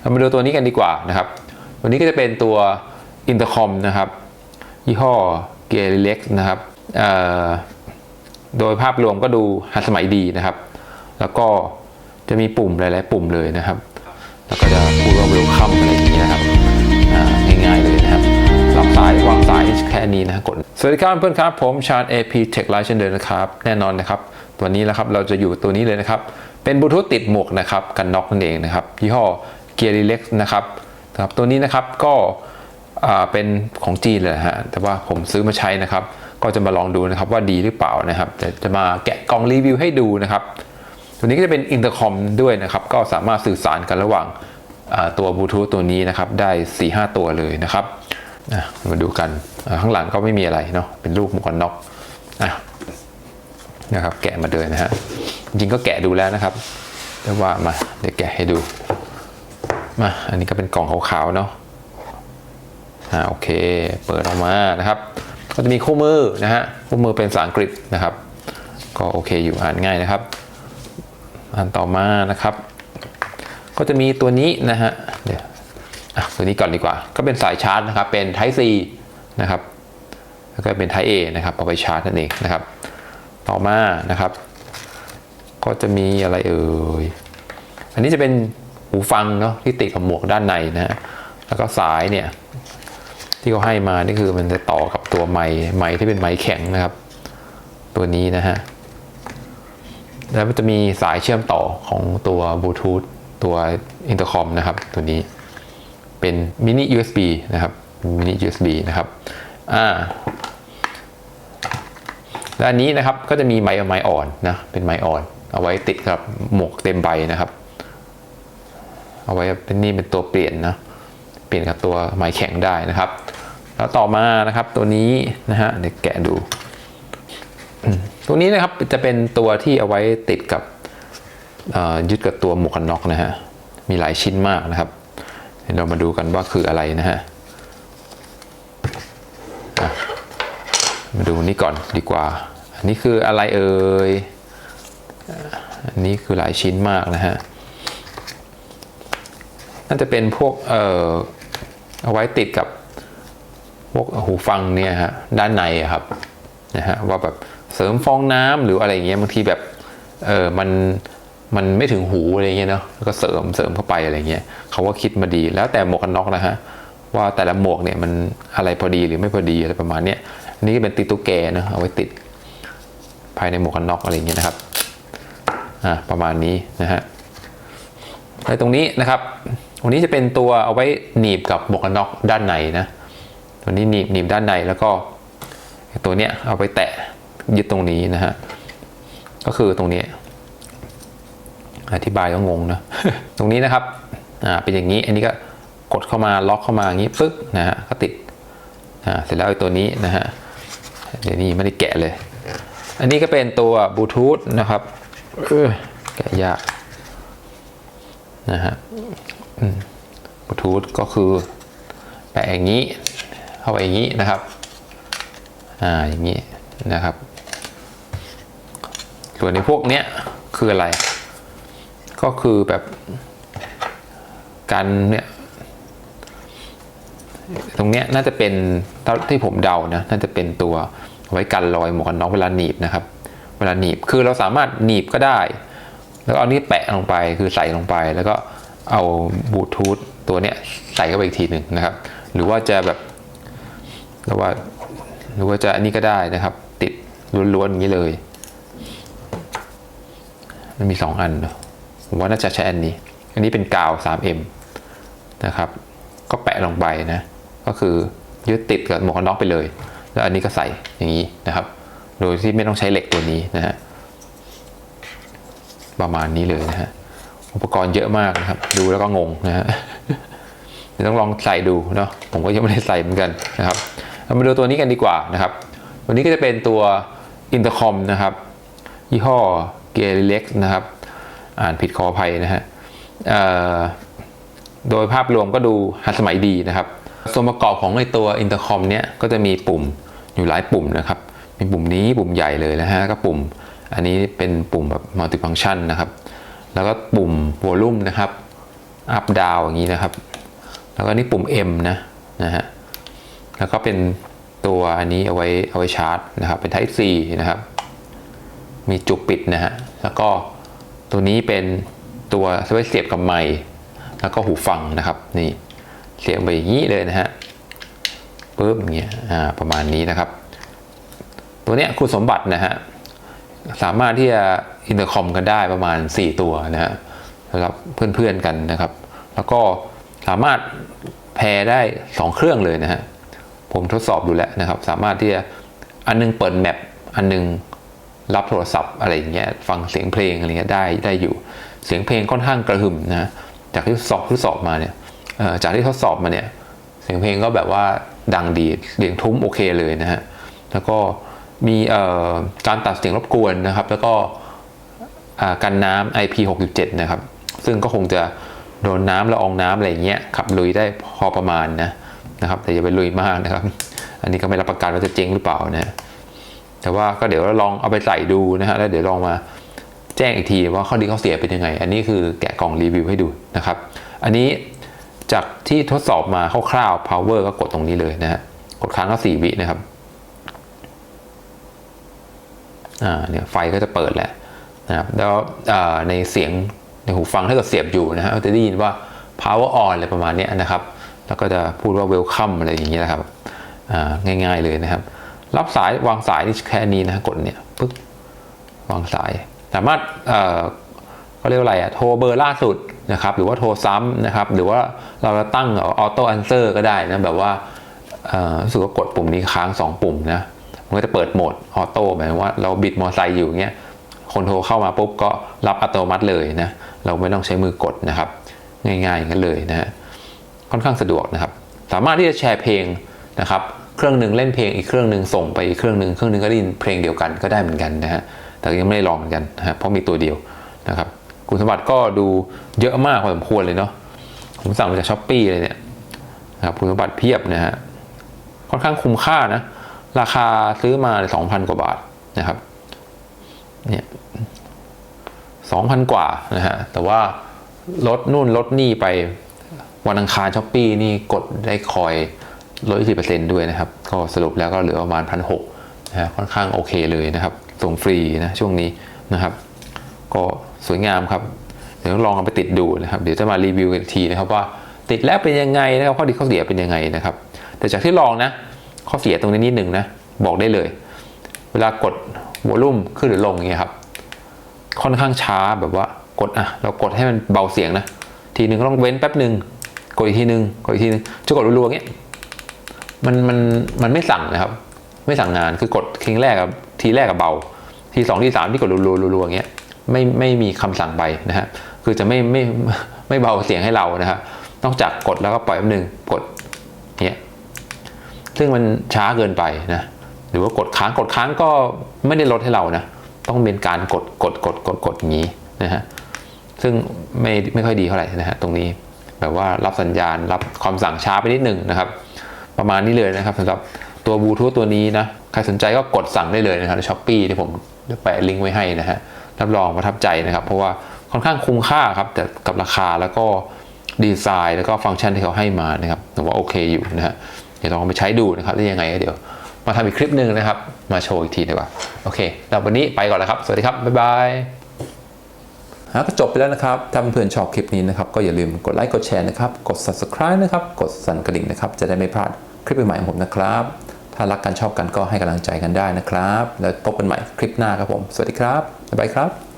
เรามาดูตัวนี้กันดีกว่านะครับตัวนี้ก็จะเป็นตัวอินเตอร์คอมนะครับ ยี่ห้อเกลิเล็กนะครับโดยภาพรวมก็ดูทันสมัยดีนะครับ แล้วก็จะมีปุ่มหลาย ๆ ปุ่มเลยนะครับ แล้วก็จะพูดว่า welcome อะไรอย่างนี้นะครับง่าย ๆ เลยนะครับรับสายวางสายแค่นี้นะกด สวัสดีครับเพื่อนครับผมชาญ AP Tech Live เช่นเดิมนะครับ แน่นอนนะครับ ตัวนี้แล้วครับเราจะอยู่ตัวนี้เลยนะครับ เป็นบลูทูธติดหมวกนะครับ กันน็อกนั่นเองนะครับยี่ห้อ g e a r l e x นะครับนะครับตัวนี้นะครับก็เป็นของจีนเลยฮะแต่ว่าผมซื้อมาใช้นะครับ ก็จะมาลองดูนะครับว่าดีหรือเปล่านะครับแต่จะมาแกะกล่องรีวิวให้ดูนะครับ ตัวนี้ก็จะเป็นอินเตอร์คอมด้วยนะครับ ก็สามารถสื่อสารกันระหว่างตัวบลูทูธตัวนี้นะครับได้4-5 ตัวเลยนะครับมาดูกันข้างหลังก็ไม่มีอะไรเนาะเป็นรูปหมวกกันน็อกนะครับ แกะมาเลยนะฮะจริงก็แกะดูแล้วนะครับแต่ว่ามาเดี๋ยวแกะให้ดู มาอันนี้ก็เป็นกล่องขาวๆเนาะอ่าโอเค เปิดออกมานะครับ ก็จะมีคู่มือนะฮะคู่มือเป็นภาษาอังกฤษนะครับ ก็โอเคอยู่อ่านง่ายนะครับอันต่อมานะครับ ก็จะมีตัวนี้นะฮะเดี๋ยวอะตัวนี้ก่อนดีกว่า ก็เป็นสายชาร์จนะครับ เป็น Type C นะครับ แล้วก็เป็น Type A นะครับเอาไปชาร์จนั่นเองนะครับ ต่อมานะครับ ก็จะมีอะไรเอ่ยอันนี้จะเป็น หูฟังเนาะที่ติดกับหมวกด้านในนะฮะแล้วก็สายเนี่ย ที่เขาให้มานี่คือมันจะต่อกับตัวไม้ไม้ที่เป็นไม้แข็งนะครับ ตัวนี้นะฮะแล้วมันจะมีสายเชื่อมต่อของตัวบลูทูธตัวอินเตอร์คอมนะครับ ตัวนี้เป็นมินิ USB นะครับมินิ USB นะครับอ่าและอันนี้นะครับก็จะมีไมค์ไมค์อ่อนนะเป็นไมค์อ่อน เอาไว้ติดกับหมวกเต็มใบนะครับ เอาไว้เป็นนี่เป็นตัวเปลี่ยนนะเปลี่ยนกับตัวไมค์แข็งได้นะครับ แล้วต่อมานะครับตัวนี้นะฮะเดี๋ยวแกะดู ตัวนี้นะครับจะเป็นตัวที่เอาไว้ติดกับยึดกับตัวหมวกกันน็อกนะฮะมีหลายชิ้นมากนะครับเดี๋ยวเรามาดูกันว่าคืออะไรนะฮะมาดูนี่ก่อนดีกว่า อันนี้คืออะไรเอ่ย อันนี้คือหลายชิ้นมากนะฮะ น่าจะเป็นพวกเอ่อเอาไว้ติดกับพวกหูฟังเนี่ยฮะด้านในครับนะฮะว่าแบบเสริมฟองน้ำหรืออะไรเงี้ยบางทีแบบเออมันมันไม่ถึงหูอะไรเงี้ยเนาะแล้วก็เสริมเสริมเข้าไปอะไรเงี้ยเขาก็คิดมาดีแล้วแต่หมวกกันน็อกนะฮะว่าแต่ละหมวกเนี่ยมันอะไรพอดีหรือไม่พอดีอะไรประมาณเนี้ยนนี้ก็เป็นติดตุ๊กแกนะเอาไว้ติดภายในหมวกกันน็อกอะไรเงี้ยนะครับอ่าประมาณนี้นะฮะในตรงนี้นะครับ ตรงนี้จะเป็นตัวเอาไว้หนีบกับหมวกกันน็อกด้านในนะ ตัวนี้หนีบหนีบด้านในแล้วก็ ตัวเนี้ยเอาไปแตะยึดตรงนี้นะฮะ ก็คือตรงนี้ อธิบายก็งงนะ ตรงนี้นะครับ อ่า เป็นอย่างนี้ อันนี้ก็กดเข้ามาล็อกเข้ามาอย่างนี้ปึ๊กนะฮะ ก็ติด อ่า เสร็จแล้วไอ้ตัวนี้นะฮะ เดี๋ยวนี้ไม่ได้แกะเลย อันนี้ก็เป็นตัวบลูทูธนะครับ แกะยากนะฮะ บลูทูธก็คือแปะอย่างนี้เข้าไปอย่างนี้นะครับอ่าอย่างนี้นะครับ ส่วนในพวกเนี้ยคืออะไร ก็คือแบบการเนี่ยตรงเนี้ยน่าจะเป็นที่ผมเดานะน่าจะเป็นตัวไว้กันรอยหมวกกันน็อกเวลาหนีบนะครับ เวลาหนีบคือเราสามารถหนีบก็ได้ แล้วเอานี้แปะลงไปคือใส่ลงไปแล้วก็ เอาบลูทูธตัวเนี้ยใส่เข้าไปอีกทีหนึ่งนะครับ หรือว่าจะแบบหรือว่าหรือว่าจะอันนี้ก็ได้นะครับ ติดล้วนๆอย่างนี้เลย มันมีสองอันผมว่าน่าจะใช้อันนี้ อันนี้เป็นกาว 3M นะครับ ก็แปะลงไปนะ ก็คือยึดติดกับหมวกกันน็อกไปเลย แล้วอันนี้ก็ใส่อย่างนี้นะครับ โดยที่ไม่ต้องใช้เหล็กตัวนี้นะฮะประมาณนี้เลยนะฮะ อุปกรณ์เยอะมากนะครับ ดูแล้วก็งงนะฮะต้องลองใส่ดูเนาะผมก็ยังไม่ได้ใส่เหมือนกันนะครับเรามาดูตัวนี้กันดีกว่านะครับตัวนี้ก็จะเป็นตัวอินเตอร์คอมนะครับ ยี่ห้อเกลิเล็กนะครับ อ่านผิดขออภัยนะฮะโดยภาพรวมก็ดูทันสมัยดีนะครับ ส่วนประกอบของไอตัวอินเตอร์คอมเนี้ยก็จะมีปุ่มอยู่หลายปุ่มนะครับมีปุ่มนี้ปุ่มใหญ่เลยนะฮะก็ปุ่ม อันนี้เป็นปุ่มแบบมัลติฟังชันนะครับ แล้วก็ปุ่มวอลลุ่มนะครับ up down อย่างนี้นะครับ แล้วก็นี่ปุ่ม M นะนะฮะ แล้วก็เป็นตัวอันนี้เอาไว้เอาไว้ชาร์จนะครับ เป็น Type C นะครับ มีจุกปิดนะฮะ แล้วก็ตัวนี้เป็นตัวไว้เสียบกับไมค์แล้วก็หูฟังนะครับ นี่เสียบไปอย่างนี้เลยนะฮะปึ๊บอย่างเงี้ย อ่า ประมาณนี้นะครับ ตัวเนี้ยคุณสมบัตินะฮะ สามารถที่จะอินเตอร์คอมกันได้ประมาณ 4 ตัวนะฮะสำหรับเพื่อนๆกันนะครับ แล้วก็สามารถแพร์ได้ 2 เครื่องเลยนะฮะผมทดสอบดูแล้วนะครับ สามารถที่จะอันนึงเปิดแมปอันนึงรับโทรศัพท์อะไรอย่างเงี้ยฟังเสียงเพลงอะไรเงี้ยได้ได้อยู่ เสียงเพลงค่อนข้างกระหึ่มนะจากที่สอบทดสอบมาเนี่ยจากที่ทดสอบมาเนี่ยเสียงเพลงก็แบบว่าดังดีเสียงทุ้มโอเคเลยนะฮะแล้วก็ มีการตัดเสียงรบกวนนะครับ แล้วก็อ่ากันน้ำ IP67 นะครับ ซึ่งก็คงจะโดนน้ำละอองน้ำอะไรเงี้ยขับลุยได้พอประมาณนะนะครับ แต่อย่าไปลุยมากนะครับ อันนี้ก็ไม่รับประกันว่าจะเจ๊งหรือเปล่านะแต่ว่าก็เดี๋ยวลองเอาไปใส่ดูนะฮะแล้วเดี๋ยวลองมาแจ้งอีกทีว่าข้อดีข้อเสียเป็นยังไง อันนี้คือแกะกล่องรีวิวให้ดูนะครับ อันนี้จากที่ทดสอบมาคร่าวๆ power ก็กดตรงนี้เลยนะฮะกดค้างก็4วินะครับ อ่า เนี่ยไฟก็จะเปิดแหละนะครับแล้วในเสียงในหูฟังถ้าเกิดเสียบอยู่นะฮะจะได้ยินว่า power on อะไรประมาณนี้นะครับ แล้วก็จะพูดว่า welcome อะไรอย่างเงี้ยนะครับง่ายๆเลยนะครับ รับสายวางสายนี่แค่นี้นะกดเนี่ยปึ๊บวางสาย สามารถเอ่อก็เรียกว่าอะไรอะโทรเบอร์ล่าสุดนะครับ หรือว่าโทรซ้ำนะครับ หรือว่าเราจะตั้งออโต้อันเซอร์ก็ได้นะ แบบว่ารู้สึกว่ากดปุ่มนี้ค้าง 2 ปุ่มนะ มันก็จะเปิดโหมดออโต้หมายว่าเราบิดมอเตอร์ไซค์อยู่เงี้ยคนโทรเข้ามาปุ๊บก็รับอัตโนมัติเลยนะเราไม่ต้องใช้มือกดนะครับ ง่ายๆอย่างนั้นเลยนะฮะค่อนข้างสะดวกนะครับ สามารถที่จะแชร์เพลงนะครับเครื่องหนึ่งเล่นเพลงอีกเครื่องหนึ่งส่งไปอีกเครื่องหนึ่งเครื่องหนึ่งก็ได้ยินเพลงเดียวกันก็ได้เหมือนกันนะฮะแต่ยังไม่ได้ลองเหมือนกันนะฮะเพราะมีตัวเดียวนะครับคุณสมบัติก็ดูเยอะมากพอสมควรเลยเนาะผมสั่งมาจากช้อปปี้เลยเนี่ยนะครับคุณสมบัติเพียบนะฮะค่อนข้างคุ้มค่านะ ราคาซื้อมาสองพันกว่าบาทนะครับเนี่ยสองพันกว่านะฮะแต่ว่าลดนู่นลดนี่ไปวันอังคารช้อปปีนี่กดได้คอยลดยี่สิบเปอร์เซ็นต์ด้วยนะครับ ก็สรุปแล้วก็เหลือประมาณพันหกนะฮะค่อนข้างโอเคเลยนะครับ ส่งฟรีนะช่วงนี้นะครับ ก็สวยงามครับ เดี๋ยวลองเอาไปติดดูนะครับ เดี๋ยวจะมารีวิวกันทีนะครับว่าติดแล้วเป็นยังไงนะครับข้อดีข้อเสียเป็นยังไงนะครับ แต่จากที่ลองนะ ข้อเสียตรงนี้นิดหนึ่งนะ บอกได้เลย เวลากดวอลลุ่มขึ้นหรือลงอย่างเงี้ยครับ ค่อนข้างช้าแบบว่ากดอะเรากดให้มันเบาเสียงนะ ทีหนึ่งต้องเว้นแป๊บหนึ่งกดอีกทีหนึ่งกดอีกทีหนึ่งจะกดรัวๆอย่างเงี้ยมันมันมันไม่สั่งนะครับ ไม่สั่งงานคือกดคลิงแรกกับทีแรกกับเบา ทีสองทีสามที่กดรัวๆรัวๆอย่างเงี้ยไม่ไม่มีคำสั่งไปนะฮะคือจะไม่ไม่ไม่เบาเสียงให้เรานะครับนอกจากกดแล้วก็ปล่อยแป๊บหนึ่งกดเงี้ย ซึ่งมันช้าเกินไปนะหรือว่ากดค้างกดค้างก็ไม่ได้ลดให้เรานะต้องเป็นการกดกดกดกดกดอย่างนี้นะฮะซึ่งไม่ไม่ค่อยดีเท่าไหร่นะฮะตรงนี้แบบว่ารับสัญญาณรับความสั่งช้าไปนิดหนึ่งนะครับ ประมาณนี้เลยนะครับสำหรับตัวบลูทูธตัวนี้นะใครสนใจก็กดสั่งได้เลยนะครับในช้อปปี้ที่ผมแปะลิงก์ไว้ให้นะฮะรับรองประทับใจนะครับ เพราะว่าค่อนข้างคุ้มค่าครับแต่กับราคาแล้วก็ดีไซน์ แล้วก็ฟังก์ชันที่เขาให้มานะครับผมว่าโอเคอยู่นะฮะ เดี๋ยวลองไปใช้ดูนะครับได้ยังไงเดี๋ยว มาทำอีกคลิปหนึ่งนะครับ มาโชว์อีกทีดีกว่า โอเคแล้ววันนี้ไปก่อนแล้วครับ สวัสดีครับ บ๊ายบายฮะก็จบไปแล้วนะครับถ้าเพื่อนชอบคลิปนี้นะครับ ก็อย่าลืมกดไลค์ กดแชร์นะครับ กด subscribe นะครับ กดสั่นกระดิ่งนะครับ จะได้ไม่พลาดคลิปใหม่ของผมนะครับ ถ้ารักกันชอบกันก็ให้กำลังใจกันได้นะครับ แล้วพบกันใหม่คลิปหน้าครับผม สวัสดีครับบ๊ายบายครับ